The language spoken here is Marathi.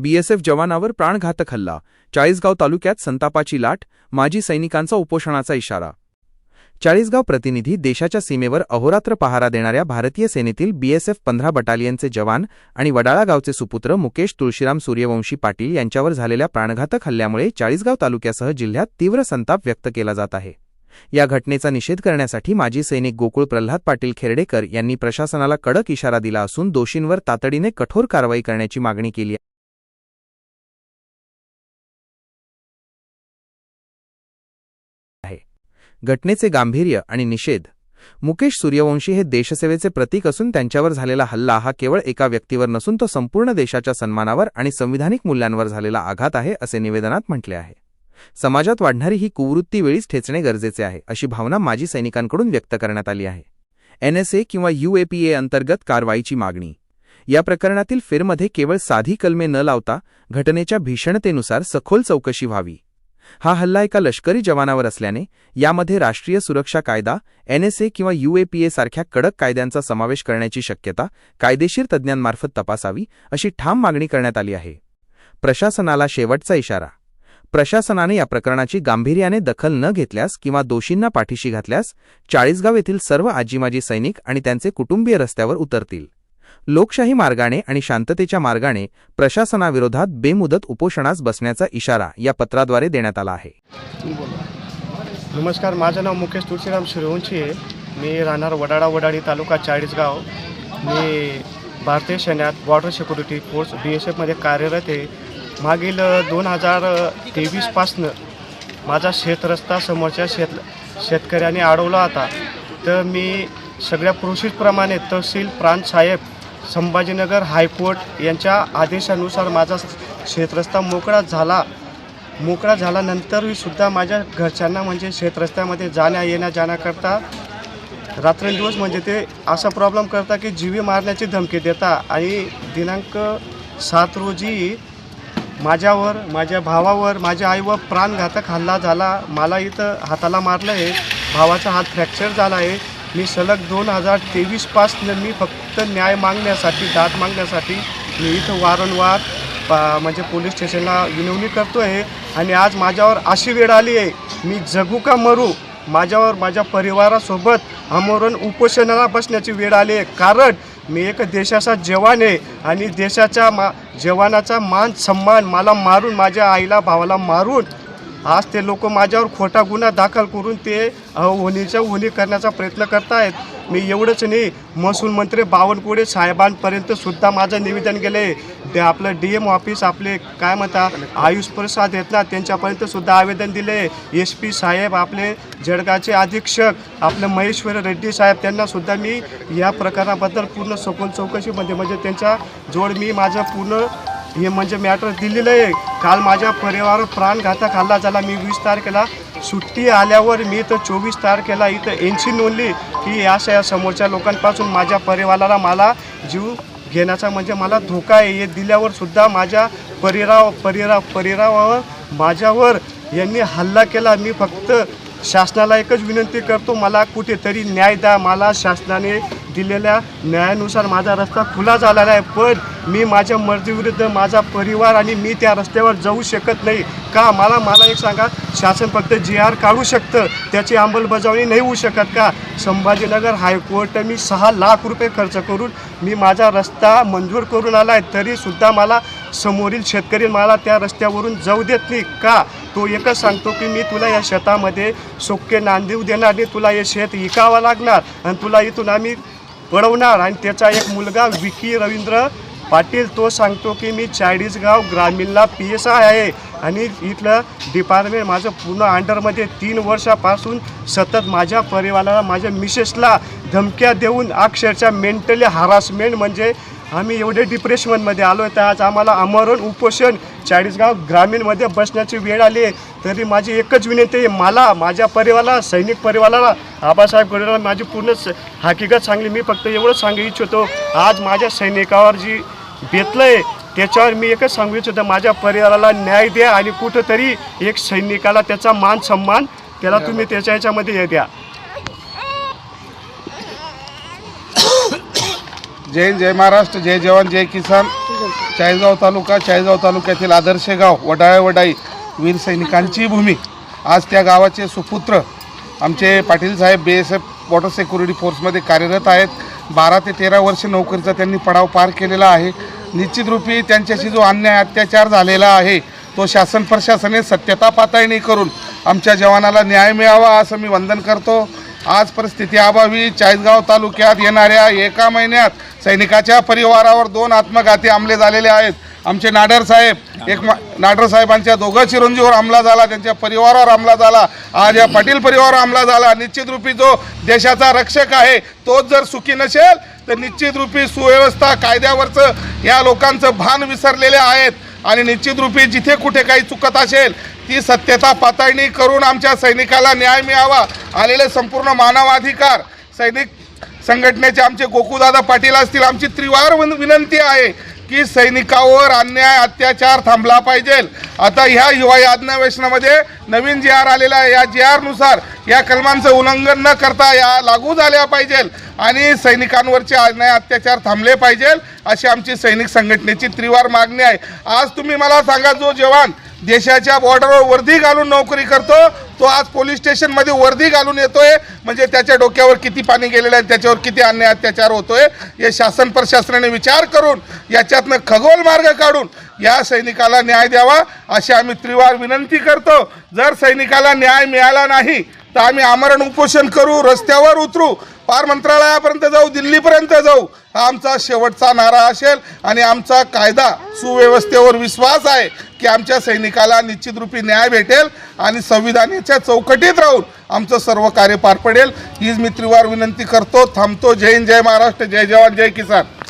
बीएसएफ जवानावर प्राणघातक हल्ला. चाळीसगाव तालुक्यात संतापाची लाट माजी सैनिकांचा उपोषणाचा इशारा. चाळीसगाव प्रतिनिधी देशाच्या सीमेवर अहोरात्र पहारा देणाऱ्या भारतीय सेनेतील बीएसएफ पंधरा बटालियनचे जवान आणि वडाळा गावचे सुपुत्र मुकेश तुळशीराम सूर्यवंशी पाटील यांच्यावर झालेल्या प्राणघातक हल्ल्यामुळे चाळीसगाव तालुक्यासह जिल्ह्यात तीव्र संताप व्यक्त केला जात आहे. या घटनेचा निषेध करण्यासाठी माजी सैनिक गोकुळ प्रल्हाद पाटील खेर्डेकर यांनी प्रशासनाला कडक इशारा दिला असून दोषींवर तातडीने कठोर कारवाई करण्याची मागणी केली घटनेचे गांभीर्य आणि निषेध. मुकेश सूर्यवंशी हे देशसेवेचे प्रतीक असून त्यांच्यावर झालेला हल्ला हा केवळ एका व्यक्तीवर नसून तो संपूर्ण देशाच्या सन्मानावर आणि संविधानिक मूल्यांवर झालेला आघात आहे असे निवेदनात म्हटले आहे. समाजात वाढणारी ही कुवृत्ती वेळीच ठेचणे गरजेचे आहे अशी भावना माजी सैनिकांकडून व्यक्त करण्यात आली आहे. एनएसए किंवा यूएपीए अंतर्गत कारवाईची मागणी. या प्रकरणातील फेरमध्ये केवळ साधी कलमे न लावता घटनेच्या भीषणतेनुसार सखोल चौकशी व्हावी. हा हल्ला एका लष्करी जवानावर असल्याने यामध्ये राष्ट्रीय सुरक्षा कायदा एनएसए किंवा यूएपीए सारख्या कडक कायद्यांचा समावेश करण्याची शक्यता कायदेशीर तज्ज्ञांमार्फत तपासावी अशी ठाम मागणी करण्यात आली आहे. प्रशासनाला शेवटचा इशारा. प्रशासनाने या प्रकरणाची गांभीर्याने दखल न घेतल्यास किंवा दोषींना पाठीशी घातल्यास चाळीसगाव येथील सर्व आजीमाजी सैनिक आणि त्यांचे कुटुंबीय रस्त्यावर उतरतील. लोकशाही मार्गाने आणि शांततेच्या मार्गाने प्रशासनाविरोधात बेमुदत उपोषणास बसण्याचा इशारा या पत्राद्वारे देण्यात आला आहे. नमस्कार माझं नाव मुकेश तुळशीराम सूर्यवंशी आहे. मी राहणार वडाळा वडाळी तालुका चाळीसगाव. मी भारतीय सैन्यात border security force B S एफमध्ये कार्यरत आहे. मागील दोन हजार तेवीसपासनं माझा शेतरस्ता समोरच्या शेत शेतकऱ्याने अडवला होता. तर मी सगळ्या प्रोसेसप्रमाणे तहसील प्रांत साहेब संभाजीनगर हायकोर्ट यांच्या आदेशानुसार माझा शेतरस्ता मोकळा झाला. मोकळा झाल्यानंतरही सुद्धा माझ्या घरच्यांना म्हणजे शेतरस्त्यामध्ये जाण्या येण्या जाण्याकरता रात्रंदिवस म्हणजे ते असा प्रॉब्लेम करता की जीवी मारण्याची धमकी देता. आणि दिनांक सात रोजी माझ्यावर माझ्या भावावर माझ्या आईवर प्राणघातक हल्ला झाला. मला इथं हाताला मारलं आहे. भावाचा हात फ्रॅक्चर झाला आहे. मी सलग दोन हजार तेवीसपासनं मी फक्त न्याय मागण्यासाठी दाद मागण्यासाठी मी इथं वारंवार म्हणजे पोलीस स्टेशनला विनवणी करतो आहे आणि आज माझ्यावर अशी वेळ आली आहे मी जगू का मरू? माझ्यावर माझ्या परिवारासोबत आमरण उपोषणाला बसण्याची वेळ आली आहे. कारण मी एक देशाचा जवान आहे आणि देशाच्या मा जवानाचा मान सन्मान मला मारून माझ्या आईला भावाला मारून आज ते लोक माझ्यावर खोटा गुन्हा दाखल करून ते होणीच्या होणी करण्याचा प्रयत्न करतायत. मी एवढंच नाही महसूल मंत्री बावनकुळे साहेबांपर्यंत सुद्धा माझं निवेदन गेले ते आपलं डी एम ऑफिस आपले काय म्हणतात आयुष प्रसाद आहेत ना त्यांच्यापर्यंत सुद्धा आवेदन दिले एस पी साहेब आपले जळगावचे अधीक्षक आपले महेश्वर रेड्डी साहेब त्यांना सुद्धा मी या प्रकरणाबद्दल पूर्ण सखोल चौकशीमध्ये म्हणजे त्यांच्या जोड मी माझं पूर्ण हे म्हणजे मॅटर दिलेलं आहे. काल माझ्या परिवारावर प्राणघातक हल्ला झाला. मी वीस तारखेला सुट्टी आल्यावर मी तर चोवीस तारखेला इथं एनसी नोंदली की अशा या समोरच्या लोकांपासून माझ्या परिवाराला मला जीव घेण्याचा म्हणजे मला धोका आहे. हे दिल्यावर सुद्धा माझ्या परिराव परिराव परिरावावर माझ्यावर यांनी हल्ला केला. मी फक्त शासनाला एकच विनंती करतो मला कुठेतरी न्याय द्या. मला शासनाने दिलेल्या न्यायानुसार माझा रस्ता खुला झालेला आहे पण मी माझ्या मर्जीविरुद्ध माझा परिवार आणि मी त्या रस्त्यावर जाऊ शकत नाही. का? मला मला एक सांगा शासन फक्त जी आर काढू शकतं? त्याची अंमलबजावणी नाही होऊ शकत का? संभाजीनगर हायकोर्ट मी सहा लाख रुपये खर्च करून मी माझा रस्ता मंजूर करून आला आहे तरीसुद्धा मला समोरील शेतकरी मला त्या रस्त्यावरून जाऊ देत नाही. का? तो एकच सांगतो की मी तुला या शेतामध्ये सोके नांदेऊ देणार नाही. तुला हे शेत विकावं लागणार आणि तुला इथून आम्ही पळवणार. आणि त्याचा एक मुलगा विकी रवींद्र पाटील तो सांगतो की मी चाळीसगाव ग्रामीणला पी एस आय आहे. आणि इथलं डिपार्टमेंट माझं पूर्ण अंडरमध्ये तीन वर्षापासून सतत माझ्या परिवाराला माझ्या मिसेसला धमक्या देऊन अक्षरशः मेंटली हरासमेंट म्हणजे आम्ही एवढे डिप्रेशनमध्ये आलो आहे तर आज आम्हाला अमरण उपोषण चाळीसगाव ग्रामीणमध्ये बसण्याची वेळ आली आहे. तरी माझी एकच विनंती आहे मला माझ्या परिवाराला सैनिक परिवाराला आबासाहेब गोडेला माझी पूर्ण स- हकीकत सांगली. मी फक्त एवढंच सांगू इच्छितो आज माझ्या सैनिकावर जी बेतलं आहे त्याच्यावर मी एकच सांगू इच्छितो माझ्या परिवाराला न्याय द्या आणि कुठंतरी एक सैनिकाला त्याचा मान सन्मान त्याला तुम्ही त्याच्या ह्याच्यामध्ये हे द्या. जय जय महाराष्ट्र जय जवान जय किसान. चाळीसगाव तालुका चाळीसगाव तालुक्यातील आदर्श गाव वडाळे वडाई वीर सैनिकांची भूमी. आज त्या गावाचे सुपुत्र आमचे पाटील साहेब B S F water security फोर्समध्ये कार्यरत आहेत. बारा ते तेरा वर्ष नोकरीचा त्यांनी पडाव पार केलेला आहे. निश्चित रूपी त्यांच्याशी जो अन्याय अत्याचार झालेला आहे तो शासन प्रशासने सत्यता पातळणी करून आमच्या जवानाला न्याय मिळावा असं मी वंदन करतो. आज परिस्थिती अभावी चाळीसगाव तालुक्यात येणाऱ्या एका महिन्यात सैनिकाच्या परिवारावर दोन आत्मघाती हमले झालेले आहेत. आमचे नाडर साहेब एक मा- नाडर साहेबांच्या दोघं चिरंजीवर हमला झाला त्यांच्या परिवारावर हमला झाला. आज या पाटील परिवारावर हमला झाला. निश्चित रूपी जो देशाचा रक्षक आहे तोच जर सुखी नसेल तर निश्चित रूपी सुव्यवस्था कायद्यावरचं या लोकांचं भान विसरलेले आहेत. आणि निश्चित रूपी जिथे कुठे काही चुकत असेल ती सत्यता पातळणी करून आमच्या सैनिकाला न्याय मिळावा आलेले संपूर्ण मानवाधिकार सैनिक संघटनेचे आमचे गोकुदादा पाटील असतील आमची त्रिवार विनंती आहे की सैनिकावर अन्याय अत्याचार थांबला पाहिजे. आता ह्या हिवाळी अधिवेशनामध्ये नवीन जी आर आलेला आहे या जी आरनुसार या कलमांचं उल्लंघन न करता या लागू झाल्या पाहिजे आणि सैनिकांवरचे अन्याय अत्याचार थांबले पाहिजे अशी आमची सैनिक संघटनेची त्रिवार मागणी आहे. आज तुम्ही मला सांगा जो जवान देशाच्या बॉर्डरवर वर्दी घालून नोकरी करतो. तो आज पोलीस स्टेशनमध्ये वर्दी घालून येतोय. म्हणजे त्याच्या डोक्यावर किती पाणी गेलेलं आहे त्याच्यावर किती अन्याय अत्याचार होतोय हे शासन प्रशासनाने विचार करून याच्यातनं खगोल मार्ग काढून या सैनिकाला न्याय द्यावा अशी आम्ही त्रिवार विनंती करतो. जर सैनिकाला न्याय मिळाला नाही तर आम्ही आमरण उपोषण करू रस्त्यावर उतरू पार मंत्रालयापर्यंत जाऊ दिल्लीपर्यंत जाऊ. हा आमचा शेवटचा नारा असेल आणि आमचा कायदा सुव्यवस्थेवर विश्वास आहे की आमच्या सैनिकाला निश्चित रूपी न्याय भेटेल आणि संविधानाच्या चौकटीत राहून आमचं सर्व कार्य पार पडेल. हीच मी त्रिवार विनंती करतो. थांबतो. जय हिंद जय महाराष्ट्र जय जवान जय किसान.